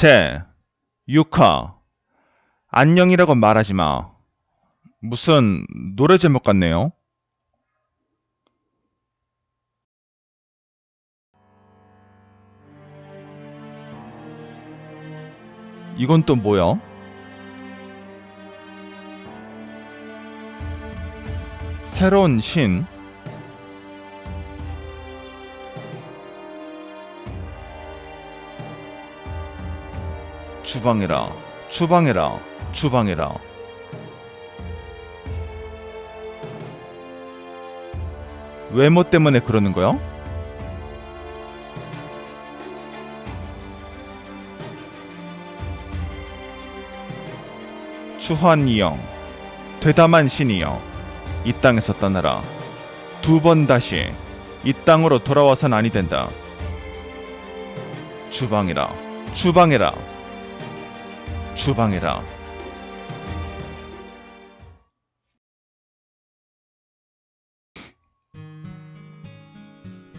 제 6화 안녕이라고 말하지 마. 무슨 노래 제목 같네요. 이건 또 뭐야? 새로운 신? 주방해라, 주방해라, 주방해라. 외모 때문에 그러는 거야? 추한이영, 되담한 신이여, 이 땅에서 떠나라. 두 번 다시 이 땅으로 돌아와선 아니 된다. 주방이라, 주방해라. 주방해라.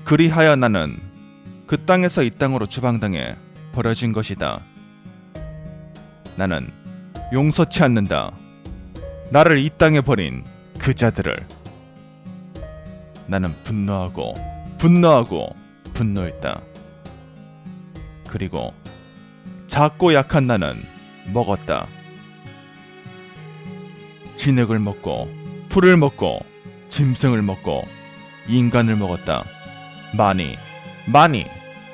그리하여 나는 그 땅에서 이 땅으로 주방당해 버려진 것이다. 나는 용서치 않는다. 나를 이 땅에 버린 그 자들을. 나는 분노하고 분노하고 분노했다. 그리고 작고 약한 나는 먹었다. 진흙을 먹고 풀을 먹고 짐승을 먹고 인간을 먹었다. 많이 많이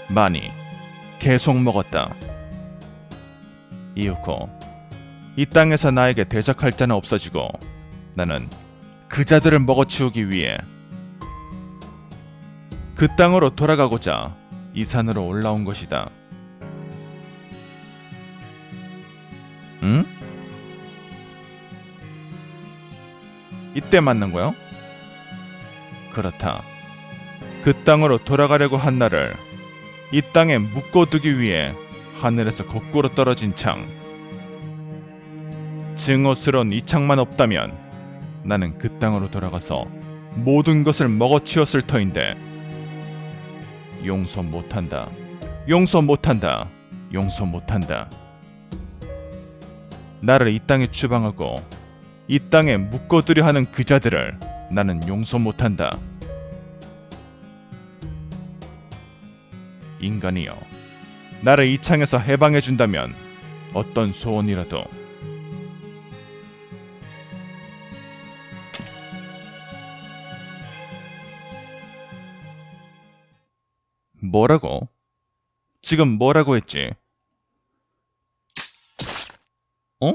많이 계속 먹었다. 이윽고 이 땅에서 나에게 대적할 자는 없어지고 나는 그 자들을 먹어치우기 위해 그 땅으로 돌아가고자 이 산으로 올라온 것이다. 응? 이때 만난 거야? 그렇다. 그 땅으로 돌아가려고 한 나를 이 땅에 묶어두기 위해 하늘에서 거꾸로 떨어진 창. 증오스러운 이 창만 없다면 나는 그 땅으로 돌아가서 모든 것을 먹어치웠을 터인데 용서 못한다. 용서 못한다. 용서 못한다. 나를 이 땅에 추방하고 이 땅에 묶어두려 하는 그 자들을 나는 용서 못한다. 인간이여, 나를 이 창에서 해방해 준다면 어떤 소원이라도 뭐라고? 지금 뭐라고 했지? 어?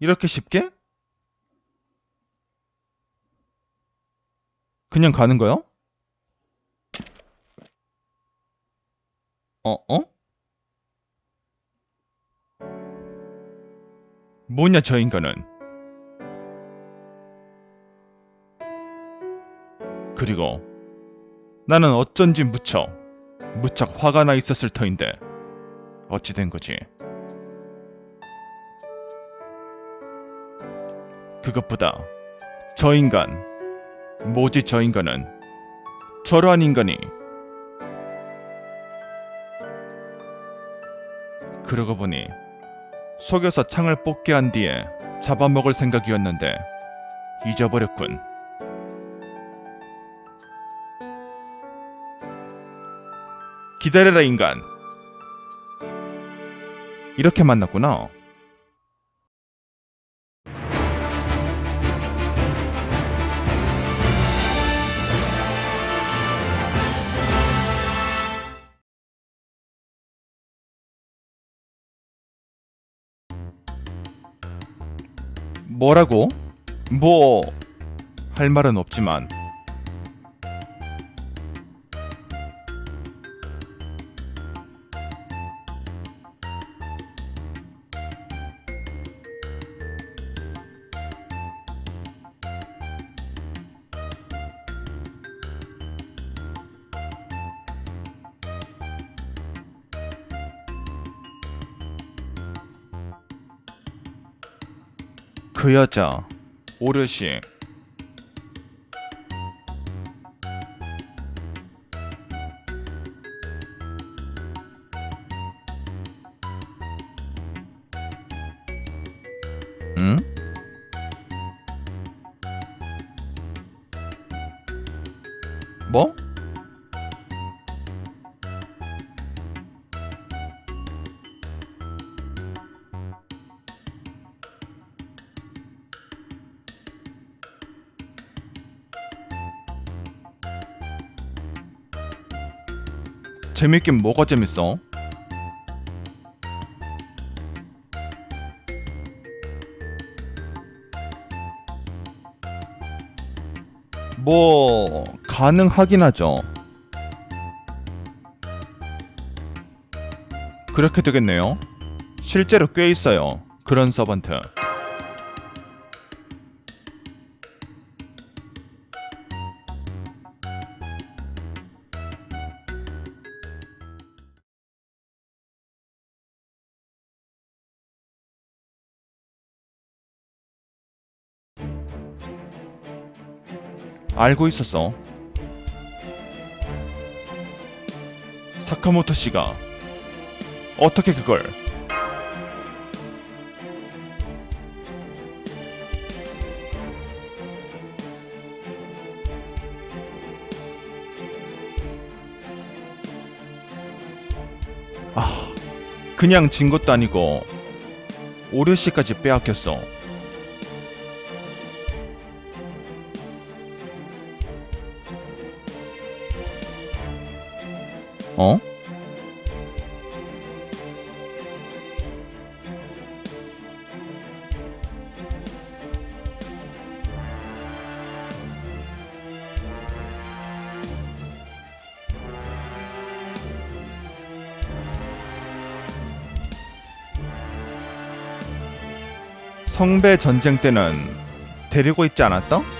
이렇게 쉽게? 그냥 가는 거야? 어, 어? 뭐냐, 저 인간은? 그리고 나는 어쩐지 무척, 무척 화가 나 있었을 터인데, 어찌 된 거지? 그것보다, 저 인간, 뭐지 저 인간은? 저러한 인간이, 그러고 보니 속여서 창을 뽑게 한 뒤에 잡아먹을 생각이었는데 잊어버렸군. 기다려라 인간. 이렇게 만났구나. 뭐라고? 뭐 할 말은 없지만 그 여자 오르시 재밌긴 뭐가 재밌어? 뭐 가능하긴 하죠. 그렇게 되겠네요. 실제로 꽤 있어요. 그런 서번트. 알고 있었어. 사카모토 씨가 어떻게 그걸 아 그냥 진 것도 아니고 오류 씨까지 빼앗겼어. 어? 성배 전쟁 때는 데리고 있지 않았다?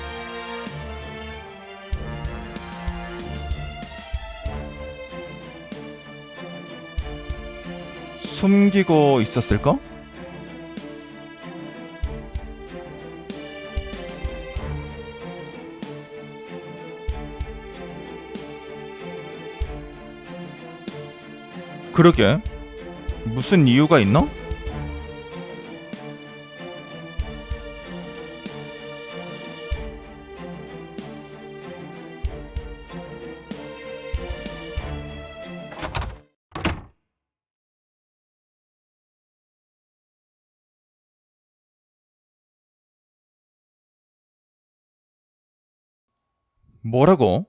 숨기고 있었을까? 그러게 무슨 이유가 있나? 뭐라고?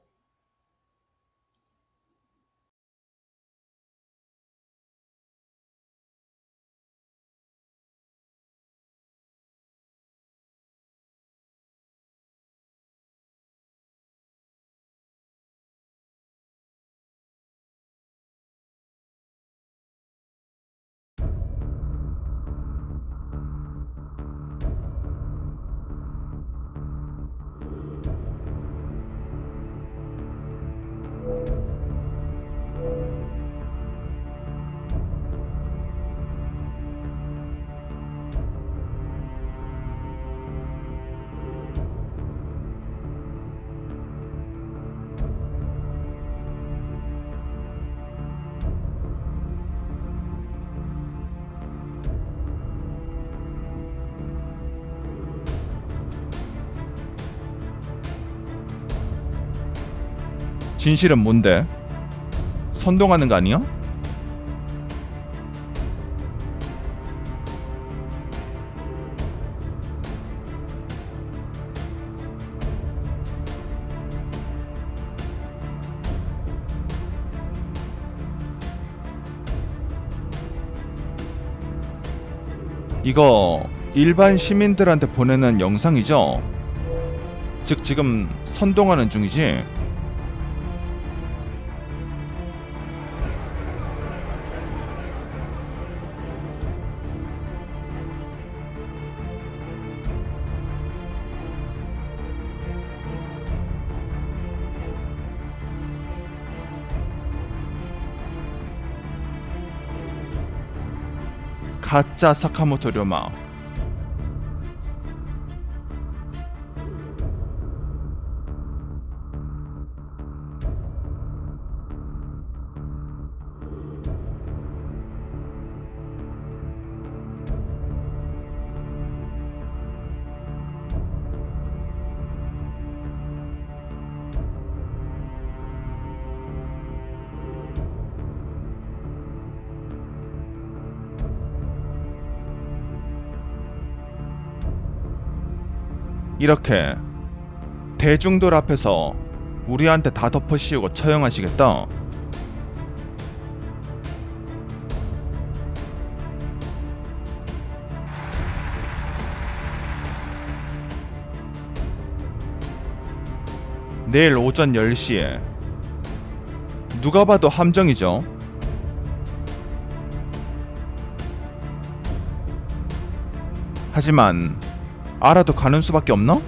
진실은 뭔데? 선동하는 거 아니야? 이거 일반 시민들한테 보내는 영상이죠? 즉 지금 선동하는 중이지? 가짜 사카모토 이렇게 대중들 앞에서 우리한테 다 덮어씌우고 처형하시겠다. 내일 오전 10시에 누가 봐도 함정이죠. 하지만 알아도 가는 수밖에 없나?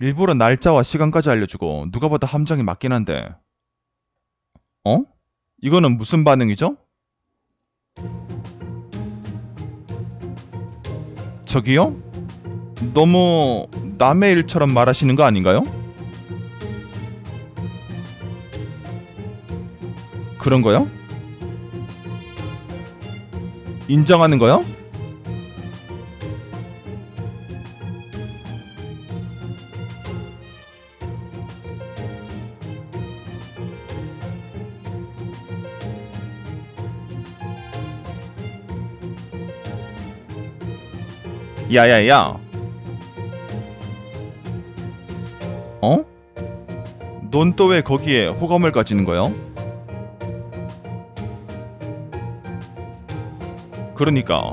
일부러 날짜와 시간까지 알려주고 누가 봐도 함정이 맞긴 한데 어? 이거는 무슨 반응이죠? 저기요? 너무 남의 일처럼 말하시는 거 아닌가요? 그런 거요? 인정하는 거요? 야야야. 어? 넌 또 왜 거기에 호감을 가지는 거야? 그러니까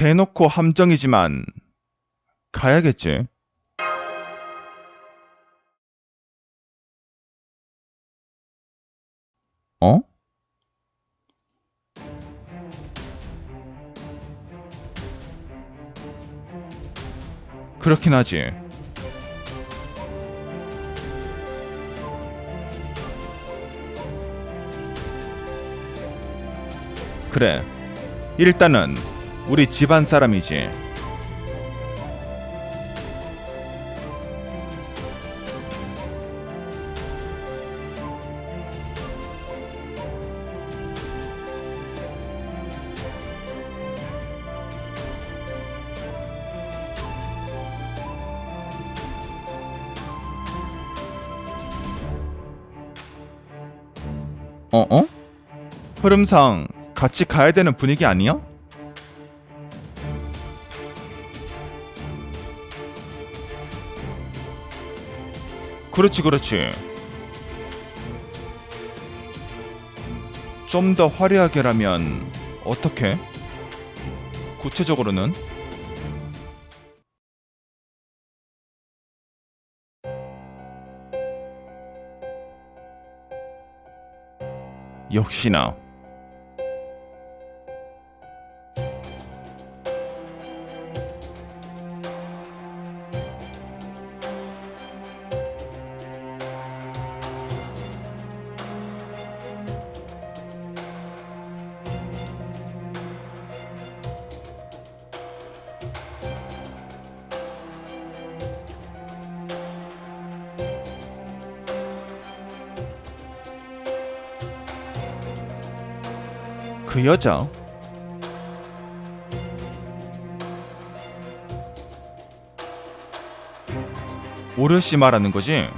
대놓고 함정이지만 가야겠지. 어? 그렇긴 하지. 그래. 일단은 우리 집안 사람이지. 어, 어? 흐름상 같이 가야 되는 분위기 아니야? 그렇지, 그렇지. 좀 더 화려하게라면 어떻게? 구체적으로는? 역시나 그 여자 오르시 말하는 거지?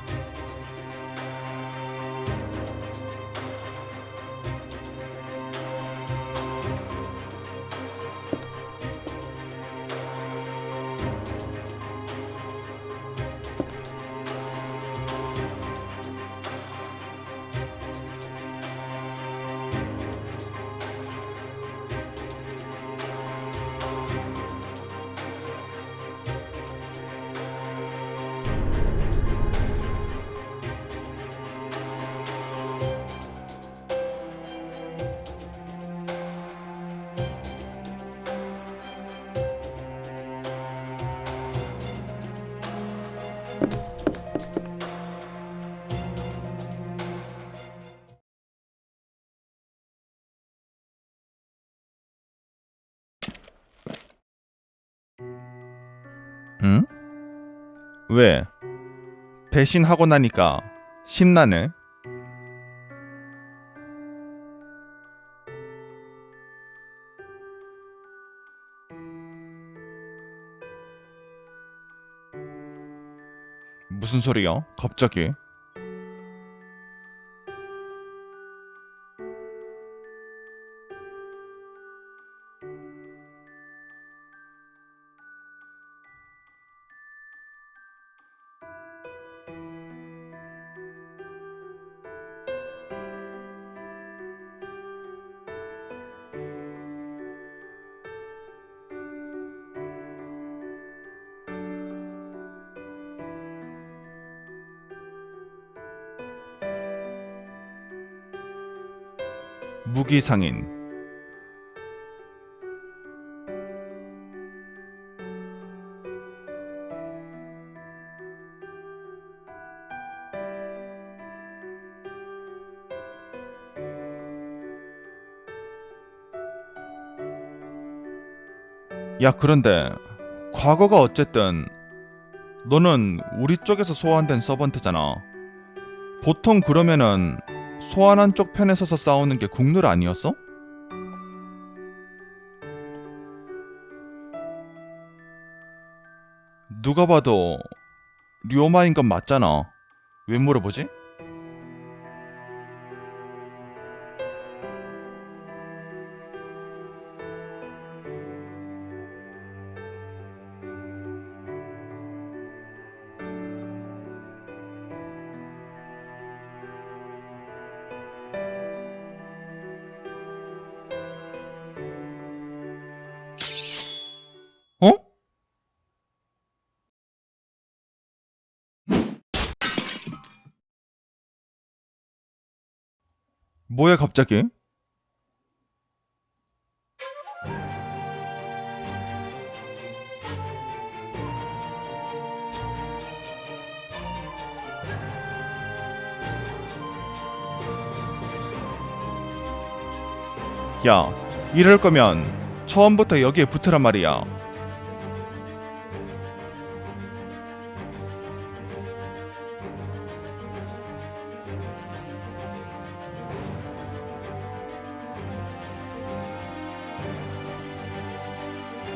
왜? 대신 하고 나니까 신나네. 무슨 소리요? 갑자기? 무기상인. 야 그런데 과거가 어쨌든 너는 우리 쪽에서 소환된 서번트잖아. 보통 그러면은 소환 한 쪽 편에 서서 싸우는 게 국룰 아니었어? 누가 봐도 류오마인 건 맞잖아. 왜 물어보지? 뭐야 갑자기? 야, 이럴 거면 처음부터 여기에 붙으란 말이야.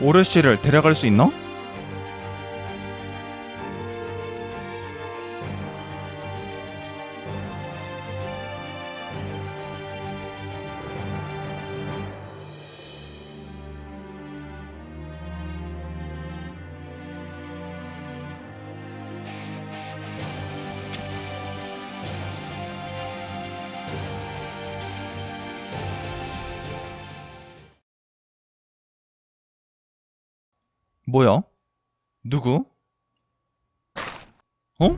오르 씨를 데려갈 수 있나? 뭐야? 누구? 어?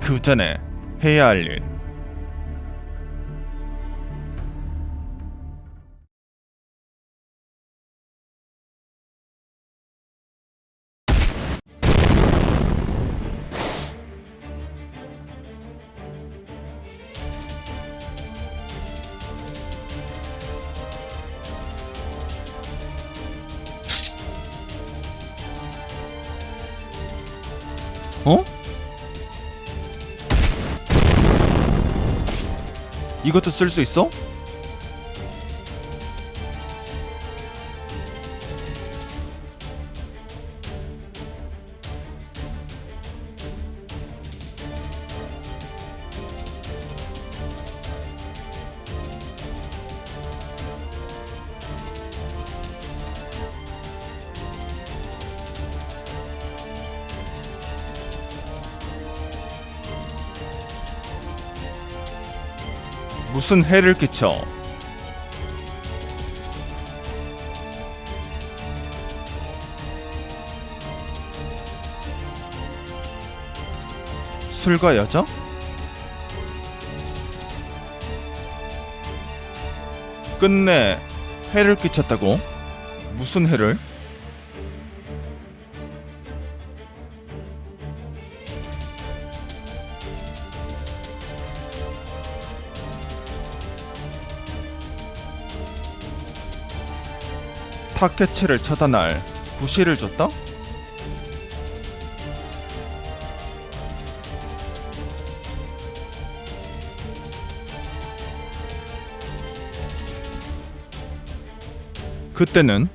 그 전에 해야 할 일. 이것도 쓸 수 있어? 무슨 해를 끼쳐? 술과 여자? 끝내 해를 끼쳤다고? 무슨 해를? 타케치를 차단할 구실을 줬다? 그때는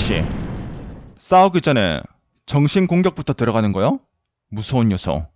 이 자식 싸우기 전에 정신 공격부터 들어가는 거요? 무서운 녀석.